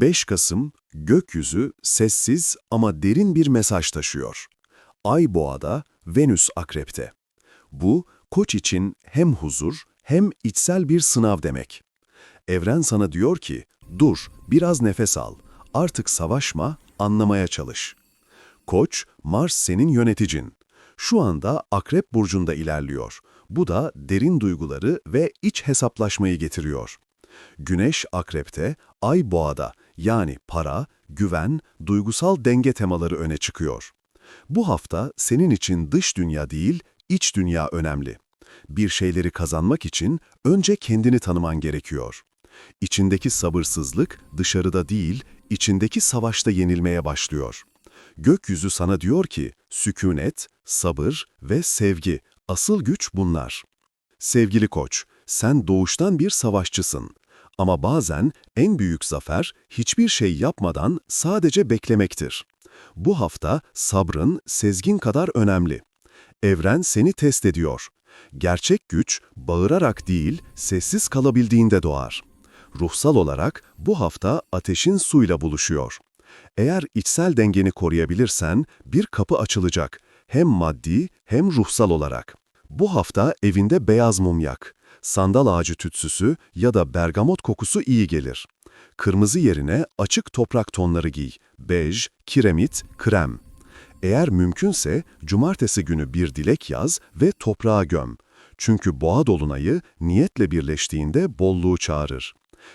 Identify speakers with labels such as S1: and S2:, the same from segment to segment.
S1: 5 Kasım, gökyüzü sessiz ama derin bir mesaj taşıyor. Ay boğada, Venüs akrepte. Bu, koç için hem huzur hem içsel bir sınav demek. Evren sana diyor ki, dur, biraz nefes al, artık savaşma, anlamaya çalış. Koç, Mars senin yöneticin. Şu anda Akrep Burcu'nda ilerliyor. Bu da derin duyguları ve iç hesaplaşmayı getiriyor. Güneş Akrep'te, Ay Boğa'da yani para, güven, duygusal denge temaları öne çıkıyor. Bu hafta senin için dış dünya değil, iç dünya önemli. Bir şeyleri kazanmak için önce kendini tanıman gerekiyor. İçindeki sabırsızlık dışarıda değil, içindeki savaşta yenilmeye başlıyor. Gökyüzü sana diyor ki, sükunet, sabır ve sevgi, asıl güç bunlar. Sevgili koç, sen doğuştan bir savaşçısın. Ama bazen en büyük zafer hiçbir şey yapmadan sadece beklemektir. Bu hafta sabrın sezgin kadar önemli. Evren seni test ediyor. Gerçek güç bağırarak değil, sessiz kalabildiğinde doğar. Ruhsal olarak bu hafta ateşin suyla buluşuyor. Eğer içsel dengeni koruyabilirsen bir kapı açılacak. Hem maddi hem ruhsal olarak. Bu hafta evinde beyaz mum yak. Sandal ağacı tütsüsü ya da bergamot kokusu iyi gelir. Kırmızı yerine açık toprak tonları giy. Bej, kiremit, krem. Eğer mümkünse cumartesi günü bir dilek yaz ve toprağa göm. Çünkü boğa dolunayı niyetle birleştiğinde bolluğu çağırır.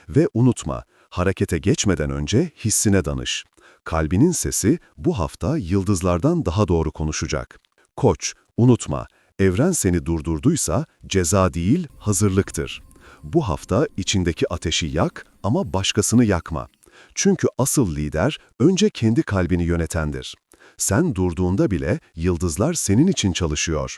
S1: Ve unutma, harekete geçmeden önce hissine danış. Kalbinin sesi bu hafta yıldızlardan daha doğru konuşacak. Koç, unutma, evren seni durdurduysa ceza değil, hazırlıktır. Bu hafta içindeki ateşi yak ama başkasını yakma. Çünkü asıl lider önce kendi kalbini yönetendir. Sen durduğunda bile yıldızlar senin için çalışıyor.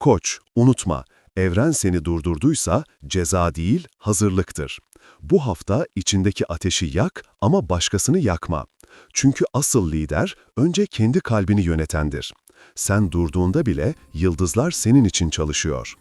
S1: Koç, unutma, evren seni durdurduysa ceza değil, hazırlıktır. Bu hafta içindeki ateşi yak ama başkasını yakma. Çünkü asıl lider önce kendi kalbini yönetendir. Sen durduğunda bile yıldızlar senin için çalışıyor.